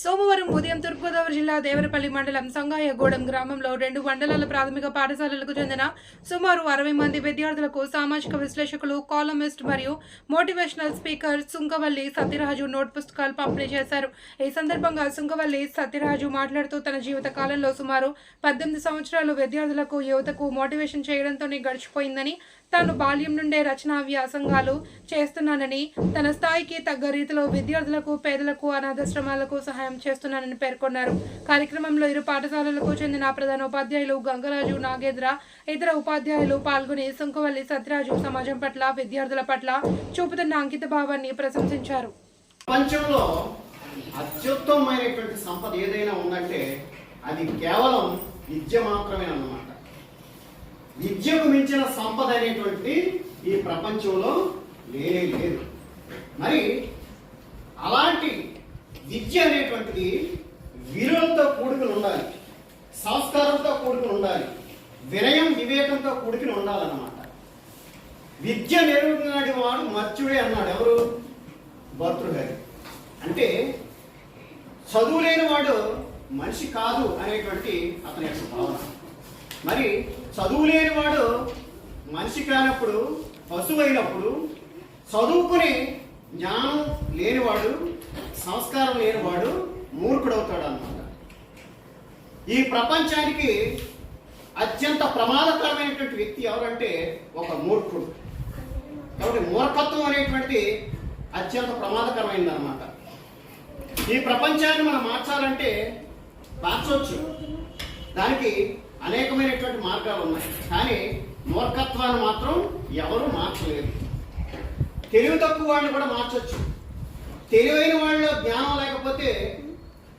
సోమవారం ఉదయం తూర్పుగోదావరి జిల్లా దేవరపల్లి మండలం సంగాయగూడెం గ్రామంలో రెండు మండలాల ప్రాథమిక పాఠశాలలకు చెందిన సుమారు అరవై మంది విద్యార్థులకు సామాజిక విశ్లేషకులు కాలమిస్ట్ మరియు motivational speaker Sunkavalli Satyaraju note పుస్తకాలు పంపిణీ చేశారు. ఈ సందర్భంగా సుంకవల్లి సత్యరాజు మాట్లాడుతూ తన జీవిత కాలంలో సుమారు పద్దెనిమిది సంవత్సరాలు విద్యార్థులకు యువతకు మోటివేషన్ చేయడంతోనే గడిచిపోయిందని తాను బాల్యం నుండే రచనా వ్యాసంగాలు చేస్తున్నానని తన స్థాయికి తగ్గ రీతిలో విద్యార్థులకు పేదలకు అనాథాశ్రమాలకు సహాయం చేస్తున్నానని పేర్కొన్నారు. కార్యక్రమంలో ఇరు పాఠశాలలకు చెందిన ప్రధాన ఉపాధ్యాయులు గంగరాజు నాగేంద్ర ఇతర ఉపాధ్యాయులు పాల్గొని సుంకవల్లి సత్యరాజు సమాజం పట్ల విద్యార్థుల పట్ల చూపుతున్న అంకిత భావాన్ని ప్రశంసించారు. ప్రపంచంలో సంపద ఏదైనా ఉందంటే అది కేవలం విద్య మాత్రమే అన్నమాట విద్యకు మించిన సంపద అనేటువంటి ఈ ప్రపంచంలో లేదు. మరి అలాంటి విద్య అనేటువంటిది విలువలతో కూడుకుని ఉండాలి సంస్కారంతో కూడుకుని ఉండాలి వినయం వివేకంతో కూడుకుని ఉండాలన్నమాట. విద్య నేర్పుతున్నాడు వాడు మర్చుడే అన్నాడు ఎవరు? భర్తృహరి అంటే చదువు లేని వాడు మనిషి కాదు అనేటువంటి అతని యొక్క భావన. మరి చదువు లేని వాడు మనిషి కానప్పుడు పశువు అయినప్పుడు చదువుకుని జ్ఞానం లేనివాడు సంస్కారం లేనివాడు మూర్ఖుడవుతాడు అన్నమాట ఈ ప్రపంచానికి అత్యంత ప్రమాదకరమైనటువంటి వ్యక్తి ఎవరంటే ఒక మూర్ఖుడు. కాబట్టి మూర్ఖత్వం అనేటువంటి అత్యంత ప్రమాదకరమైనది అనమాట ఈ ప్రపంచాన్ని మనం మార్చాలంటే మార్చవచ్చు దానికి అనేకమైనటువంటి మార్గాలు ఉన్నాయి. కానీ మూర్ఖత్వాన్ని మాత్రం ఎవరు మార్చలేరు. తెలివి తక్కువ వాళ్ళని కూడా మార్చవచ్చు తెలివైన వాళ్ళలో జ్ఞానం లేకపోతే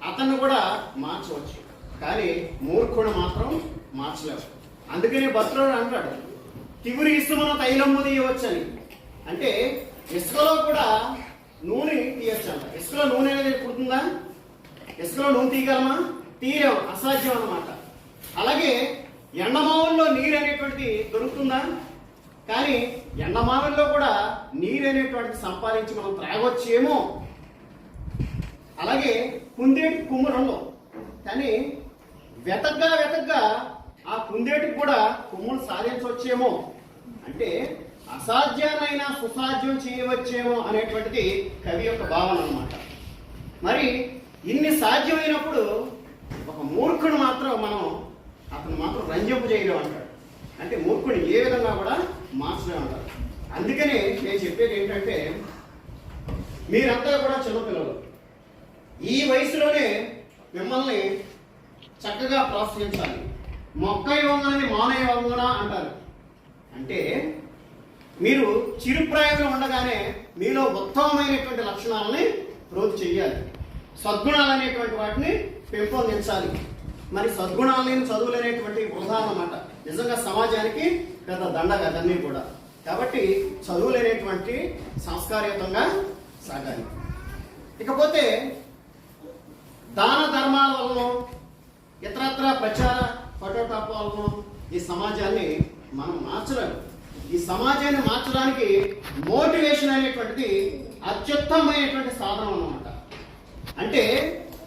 అతన్ని కూడా మార్చవచ్చు. కానీ మూర్ఖుడు మాత్రం మార్చలేదు అందుకనే భద్రుడు అంటాడు తిగురి ఇసుమన తైలమ్ము తీయవచ్చని. అంటే ఇసుకలో కూడా నూనె తీయచ్చు ఇసుకలో నూనె అనేది పుడుతుందా? ఇసుకలో నూనె తీయగలమా? తీయలేము అసాధ్యం అనమాట అలాగే ఎండమావుల్లో నీరు అనేటువంటిది దొరుకుతుందా? కానీ ఎండమావుల్లో కూడా నీరు అనేటువంటిది సంపాదించి మనం త్రాగొచ్చేమో. అలాగే కుందేటి కుమ్మరంలో కానీ వెతగ్గా వెతగ్గా ఆ కుందేటికి కూడా కుమ్ములు సాధించవచ్చేమో అంటే అసాధ్యానైనా సుసాధ్యం చేయవచ్చేమో అనేటువంటిది కవి యొక్క భావన అన్నమాట. మరి ఇన్ని సాధ్యమైనప్పుడు ఒక మూర్ఖుడు మాత్రం మనం అతను మాత్రం రంజింపు చేయడం అంటాడు. అంటే మూర్ఖుని ఏ విధంగా కూడా మార్చడం అంటారు అందుకనే నేను చెప్పేది ఏంటంటే మీరంతా కూడా చిన్నపిల్లలు ఈ వయసులోనే మిమ్మల్ని చక్కగా ప్రోత్సహించాలి. మొక్క వంగనని మానవ వంగున అంటారు. అంటే మీరు చిరుప్రాయంలో ఉండగానే మీలో ఉత్తమమైనటువంటి లక్షణాలని రోజు చెయ్యాలి. సద్గుణాలు అనేటువంటి వాటిని పెంపొందించాలి. మరి సద్గుణాలు చదువులనేటువంటి వృధా అన్నమాట. నిజంగా సమాజానికి పెద్ద దండగా అదన్నీ కూడా. కాబట్టి చదువులనేటువంటి సంస్కారయుతంగా సాగాలి. ఇకపోతే దాన ధర్మాల వలన ఇతరత్ర ప్రచార పటోటాప వలన ఈ సమాజాన్ని మనం మార్చలేము. ఈ సమాజాన్ని మార్చడానికి మోటివేషన్ అనేటువంటిది అత్యుత్తమైనటువంటి సాధనం అన్నమాట. అంటే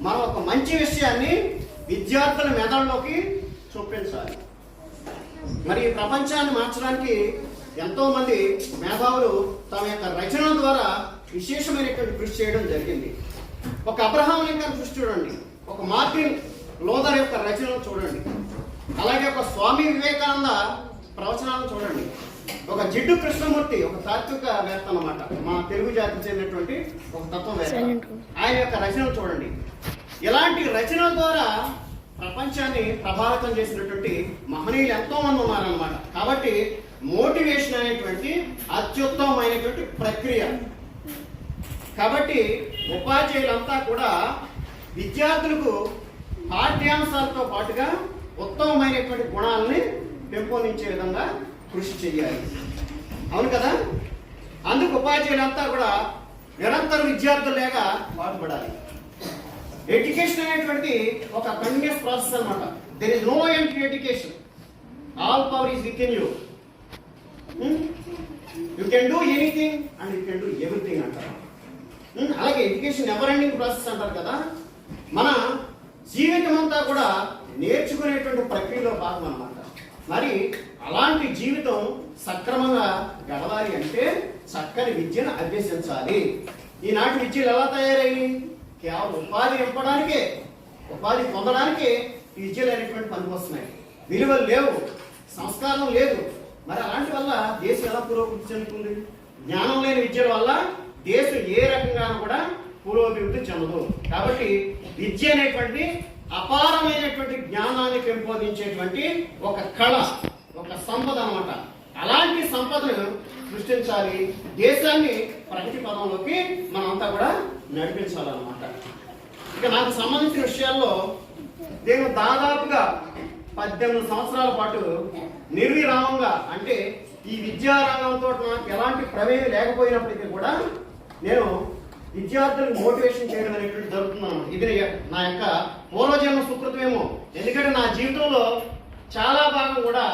మనం ఒక మంచి విషయాన్ని విద్యార్థుల మెదడులోకి చొప్పించాలి. మరి ఈ ప్రపంచాన్ని మార్చడానికి ఎంతో మంది మేధావులు తమ యొక్క రచనల ద్వారా విశేషమైనటువంటి కృషి చేయడం జరిగింది. ఒక అబ్రహాం లింకన్ కృషి చూడండి. ఒక మార్టిన్ లోదర్ యొక్క రచనలు చూడండి. అలాగే ఒక స్వామి వివేకానంద ప్రవచనాలను చూడండి. ఒక జిడ్డు కృష్ణమూర్తి ఒక తాత్విక వేత్త అన్నమాట. మా తెలుగు జాతికి చెందినటువంటి ఒక తత్వవేత్త. ఆయన యొక్క రచనలు చూడండి. ఇలాంటి రచనల ద్వారా ప్రపంచాన్ని ప్రభావితం చేసినటువంటి మహనీయులు ఎంతో మంది ఉన్నారనమాట కాబట్టి మోటివేషన్ అనేటువంటి అత్యుత్తమమైనటువంటి ప్రక్రియ. కాబట్టి ఉపాధ్యాయులంతా కూడా విద్యార్థులకు పాఠ్యాంశాలతో పాటుగా ఉత్తమమైనటువంటి గుణాలని పెంపొందించే విధంగా కృషి చేయాలి అవును కదా? అందుకు ఉపాధ్యాయులంతా కూడా నిరంతర విద్యార్థులు లేక పాటుపడాలి. ఎడ్యుకేషన్ అనేటువంటి ఒక కంటిన్యూస్ ప్రాసెస్ అనమాట there is no end to education all power is within you you can do anything and you can do everything అంటారు. Hmm? అలాగే ఎడ్యుకేషన్ ఎవర్ ఎండింగ్ ప్రాసెస్ అంటారు కదా. మన జీవితం అంతా కూడా నేర్చుకునేటువంటి ప్రక్రియలో భాగం అనమాట మరి అలాంటి జీవితం సక్రమంగా గడవాలి అంటే చక్కని విద్యను అభ్యసించాలి. ఈనాటి విద్యలు ఎలా తయారయ్యాయి? కేవలం ఉపాధి ఇవ్వడానికే ఉపాధి పొందడానికే ఈ విద్యలు అనేటువంటి పనికొస్తున్నాయి విలువలు లేవు సంస్కారం లేదు. మరి అలాంటి వల్ల దేశం ఎలా పురోగతి చెందుతుంది? జ్ఞానం లేని విద్యల వల్ల దేశం ఏ రకంగానూ కూడా పురోభివృద్ధి చెందదు. కాబట్టి విద్య అనేటువంటి అపారమైనటువంటి జ్ఞానాన్ని పెంపొందించేటువంటి ఒక కళ ఒక సంపద అన్నమాట. అలాంటి సంపదను సృష్టించాలి. దేశాన్ని ప్రగతి పదంలోకి మనంతా కూడా నడిపించాలన్నమాట. ఇక నాకు సంబంధించిన విషయాల్లో నేను దాదాపుగా పద్దెనిమిది సంవత్సరాల పాటు నిర్విరామంగా అంటే ఈ విద్యారంగంతో నాకు ఎలాంటి ప్రమేయం లేకపోయినప్పటికీ కూడా నేను విద్యార్థులకు మోటివేషన్ చేయడం అనేటువంటి జరుగుతున్నాను ఇది నా యొక్క పూర్వజన్మ సుకృతమేమో. ఎందుకంటే నా జీవితంలో చాలా భాగం కూడా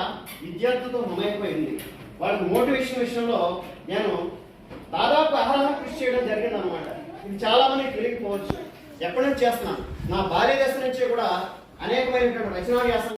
విద్యార్థులతో మమైపోయింది వాళ్ళకి మోటివేషన్ విషయంలో నేను దాదాపు అర్హత కృషి చేయడం జరిగింది అనమాట ఇది చాలా మందికి తెలియకపోవచ్చు ఎప్పటి నుంచి చేస్తున్నాను? నా భార్య దశ నుంచి కూడా అనేకమైనటువంటి రచనా వ్యాసం